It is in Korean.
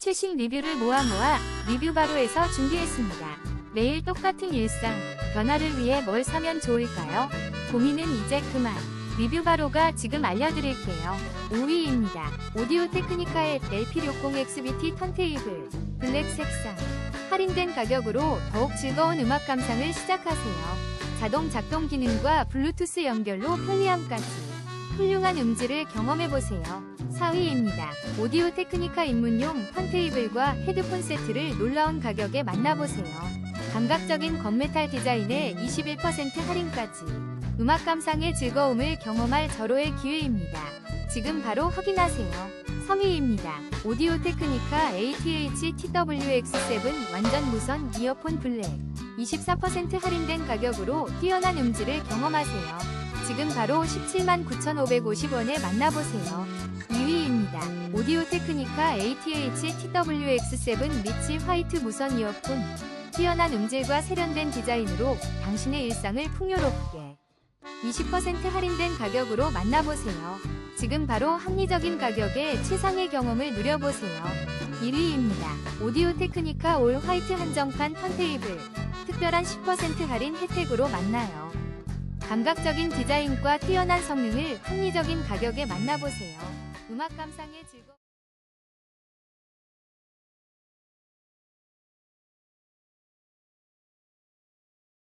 최신 리뷰를 모아 모아 리뷰 바로에서 준비했습니다. 매일 똑같은 일상, 변화를 위해 뭘 사면 좋을까요? 고민은 이제 그만. 리뷰 바로가 지금 알려드릴게요. 5위입니다. 오디오 테크니카의 LP60 XBT 턴테이블 블랙 색상 할인된 가격으로 더욱 즐거운 음악 감상을 시작하세요. 자동 작동 기능과 블루투스 연결로 편리함까지 훌륭한 음질을 경험해보세요. 4위입니다. 오디오 테크니카 입문용 턴테이블과 헤드폰 세트를 놀라운 가격에 만나보세요. 감각적인 건메탈 디자인에 21% 할인까지 음악 감상의 즐거움을 경험할 절호의 기회입니다. 지금 바로 확인하세요. 3위입니다. 오디오 테크니카 ATH-TWX7 완전 무선 이어폰 블랙 24% 할인된 가격으로 뛰어난 음질을 경험하세요. 지금 바로 17만 9,550원에 만나보세요. 2위입니다. 오디오 테크니카 ATH-TWX7 리치 화이트 무선 이어폰 뛰어난 음질과 세련된 디자인으로 당신의 일상을 풍요롭게 20% 할인된 가격으로 만나보세요. 지금 바로 합리적인 가격에 최상의 경험을 누려보세요. 1위입니다. 오디오 테크니카 올 화이트 한정판 턴테이블 특별한 10% 할인 혜택으로 만나요. 감각적인 디자인과 뛰어난 성능을 합리적인 가격에 만나보세요. 음악 감상의 즐거움